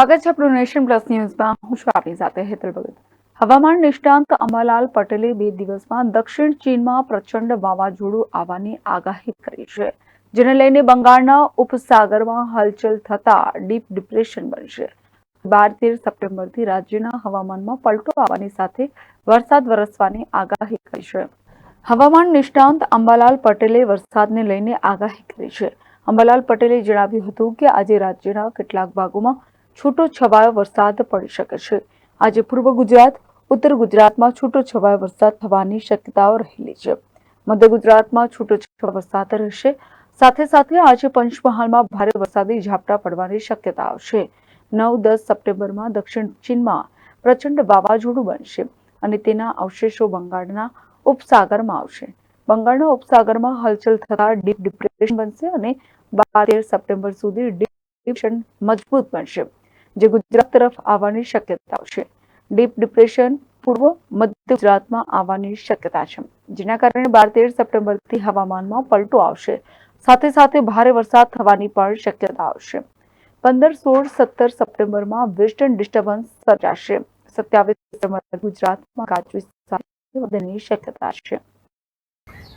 સ્વાગત છે પ્રોનેશન પ્લસ ન્યૂઝમાં. હું છું આપની સાથે હેતલ ભગત. હવામાન નિષ્ણાંત અમરલાલ પટેલે બે દિવસમાં દક્ષિણ ચીનમાં પ્રચંડ વાવાઝોડું આવવાની આગાહી કરી છે, જેને લઈને બંગાળના ઉપસાગરમાં હલચલ થતા ડીપ ડિપ્રેશન બનશે બાર તેર સપ્ટેમ્બરથી રાજ્યના હવામાનમાં પલટો આવવાની સાથે વરસાદ વરસવાની આગાહી કરી છે. હવામાન નિષ્ણાંત અંબાલાલ પટેલે વરસાદને લઈને આગાહી કરી છે. અંબાલાલ પટેલે જણાવ્યું હતું કે આજે રાજ્યના કેટલાક ભાગોમાં છૂટો છવાયો વરસાદ પડી શકે છે. આજે પૂર્વ ગુજરાત, ઉત્તર ગુજરાતમાં છૂટો છવાયો વરસાદ થવાની શક્યતાઓ રહેલી છે. મધ્ય ગુજરાતમાં છૂટો છવાયો વરસાદ રહેશે. સાથે સાથે આજે પંચમહાલમાં ભારે વરસાદી ઝાપટા પડવાની શક્યતાઓ છે. નવ, દસ સપ્ટેમ્બરમાં દક્ષિણ ચીનમાં પ્રચંડ વાવાઝોડું બનશે અને તેના અવશેષો બંગાળના ઉપસાગરમાં આવશે. બંગાળના ઉપસાગરમાં હલચલ થતા ડીપ ડિપ્રેશન બનશે અને બાર સપ્ટેમ્બર સુધી ડીપ ડિપ્રેશન મજબૂત બનશે. જે ગુજરાત તરફ આવવાની શક્યતાઓ છે. ડીપ ડિપ્રેશન પૂર્વ મધ્ય ગુજરાતમાં આવવાની શક્યતા છે. જેના કારણે બાર તેર સપ્ટેમ્બરથી હવામાનમાં પલટો આવશે. સાથે સાથે ભારે વરસાદ થવાની પણ શક્યતા આવશે પંદર, સોળ, સત્તર સપ્ટેમ્બરમાં વેસ્ટર્ન ડિસ્ટર્બન્સ સર્જાશે. સત્યાવીસ ગુજરાતમાં ગાજવીજ સાથે શક્યતા છે.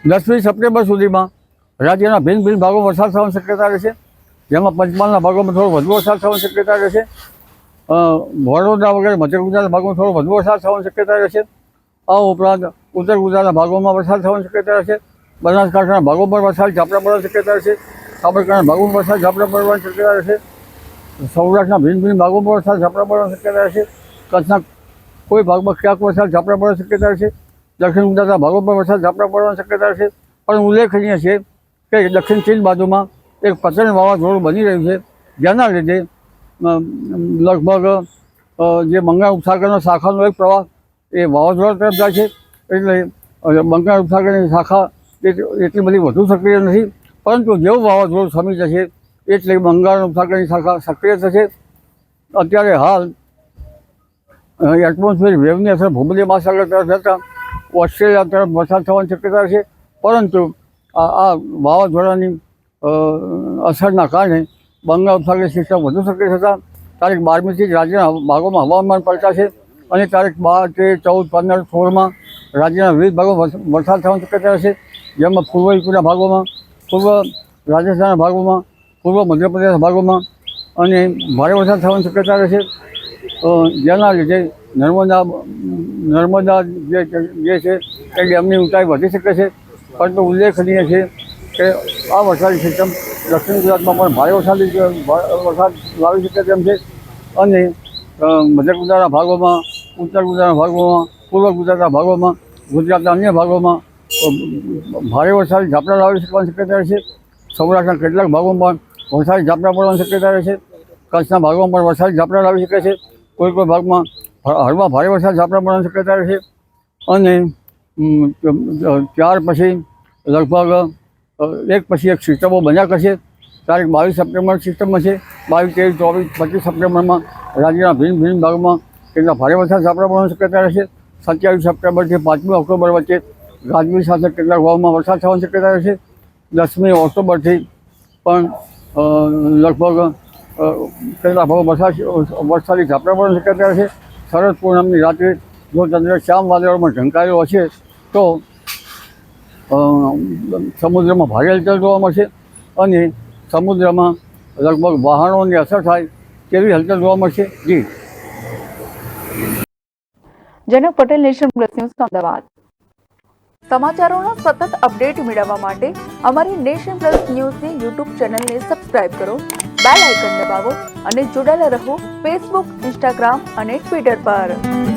દસમી સપ્ટેમ્બર સુધીમાં રાજ્યના ભિન્ન ભિન્ન ભાગો વરસાદ થવાની શક્યતા રહેશે જેમાં પંચમહાલના ભાગોમાં થોડો વધુ વરસાદ થવાની શક્યતા રહેશે. વડોદરા વગેરે મધ્ય ગુજરાતના ભાગોમાં થોડો વધુ વરસાદ થવાની શક્યતા રહેશે. આ ઉપરાંત ઉત્તર ગુજરાતના ભાગોમાં વરસાદ થવાની શક્યતા રહેશે. બનાસકાંઠાના પર વરસાદ ઝાપટા પડવાની શક્યતા રહેશે. સાબરકાંઠાના ભાગોમાં વરસાદ ઝાપટા પડવાની શક્યતા રહેશે. સૌરાષ્ટ્રના ભિન્ન ભિન્ન ભાગોમાં વરસાદ ઝાપટા પડવાની શક્યતા રહેશે. કચ્છના કોઈ ભાગમાં ક્યાંક વરસાદ ઝાપટા પડવાની શક્યતા રહેશે. દક્ષિણ ગુજરાતના ભાગોમાં વરસાદ ઝાપટા પડવાની શક્યતા રહેશે. પણ ઉલ્લેખનીય છે કે દક્ષિણ ચીન બાજુમાં એક પતન વાવાઝોડું બની રહ્યું છે. જેના લીધે લગભગ જે બંગાળ ઉપસાગરનો શાખાનો એક પ્રવાહ એ વાવાઝોડા તરફ જાય છે. એટલે બંગાળ ઉપસાગરની શાખા એટલી બધી વધુ સક્રિય નથી. પરંતુ જેવું વાવાઝોડું સમી જશે, એટલે બંગાળ ઉપસાગરની શાખા સક્રિય થશે. અત્યારે હાલ એટમોસ્ફિયર વેવની અસર ભૂમધ્ય મહાસાગર તરફ જતાં, ઓસ્ટ્રેલિયા તરફ વરસાદ થવાની શક્યતા છે. પરંતુ આ વાવાઝોડાની અસરના કારણે બંગાળ ઉપસાગર સિસ્ટમ વધુ સક્રિય થતાં તારીખ બારમીથી રાજ્યના ભાગોમાં હવામાન પલટાશે અને તારીખ બાર તેર ચૌદ પંદર સોળમાં રાજ્યના વિવિધ ભાગોમાં વરસ- વરસાદ થવાની શક્યતા રહેશે. જેમાં પૂર્વ યુપીના ભાગોમાં, પૂર્વ રાજસ્થાનના ભાગોમાં, પૂર્વ મધ્યપ્રદેશના ભાગોમાં અને ભારે વરસાદ થવાની શક્યતા રહેશે. જેના લીધે નર્મદા નર્મદા જે જે છે તે ડેમની ઊંચાઈ વધી શકે છે. પરંતુ ઉલ્લેખનીય છે કે આ વરસાદી સિસ્ટમ દક્ષિણ ગુજરાતમાં પણ ભારે વરસાદી વરસાદ લાવી શકે તેમ છે. અને મધ્ય ગુજરાતના ભાગોમાં, ઉત્તર ગુજરાતના ભાગોમાં, પૂર્વ ગુજરાતના ભાગોમાં, ગુજરાતના અન્ય ભાગોમાં ભારે વરસાદી ઝાપટા લાવી શકવાની શક્યતા રહેશે સૌરાષ્ટ્રના કેટલાક ભાગોમાં વરસાદી ઝાપટા પડવાની શક્યતા રહેશે કચ્છના ભાગોમાં પણ વરસાદી ઝાપટા લાવી શકે છે. કોઈ કોઈ ભાગમાં હળવા ભારે વરસાદ ઝાપટા પડવાની શક્યતા રહેશે અને ત્યાર પછી લગભગ એક પછી એક સિસ્ટમો બન્યા કરશે. તારીખ બાવીસ સપ્ટેમ્બર સિસ્ટમમાં છે. બાવીસ તેર ચોવીસ, પચીસ સપ્ટેમ્બરમાં રાજ્યના ભિન્ન ભિન્ન ભાગમાં કેટલા ભારે વરસાદ પડવાની શક્યતા રહેશે. સત્યાવીસ સપ્ટેમ્બરથી પાંચમી ઓક્ટોબર વચ્ચે ગાજવીજ સાથે કેટલાક ભાગમાં વરસાદ થવાની શક્યતા રહેશે. દસમી ઓક્ટોબરથી પણ લગભગ કેટલા ભાગમાં વરસાદ, વરસાદી ઝાપટા પડવાની શક્યતા રહેશે. શરદ પૂનમની રાત્રે જો ચંદ્ર શ્યામ વાદળોમાં ઢંકાયો હશે, તો સમુદ્રમાં ભારે હલચલ જોવા મળશે અને સમુદ્રમાં લગભગ વાહનોની અસર થાય તેવી હલચલ જોવા મળશે. G. Janak Patel nation plus news Ahmedabad. સમાચારોના સતત અપડેટ મેળવવા માટે અમારી નેશન પ્લસ ન્યૂઝની યુટ્યુબ ચેનલને સબસ્ક્રાઇબ કરો, બેલ આઇકન દબાવો અને જોડાયેલા રહો ફેસબુક, ઇન્સ્ટાગ્રામ અને ટ્વિટર પર.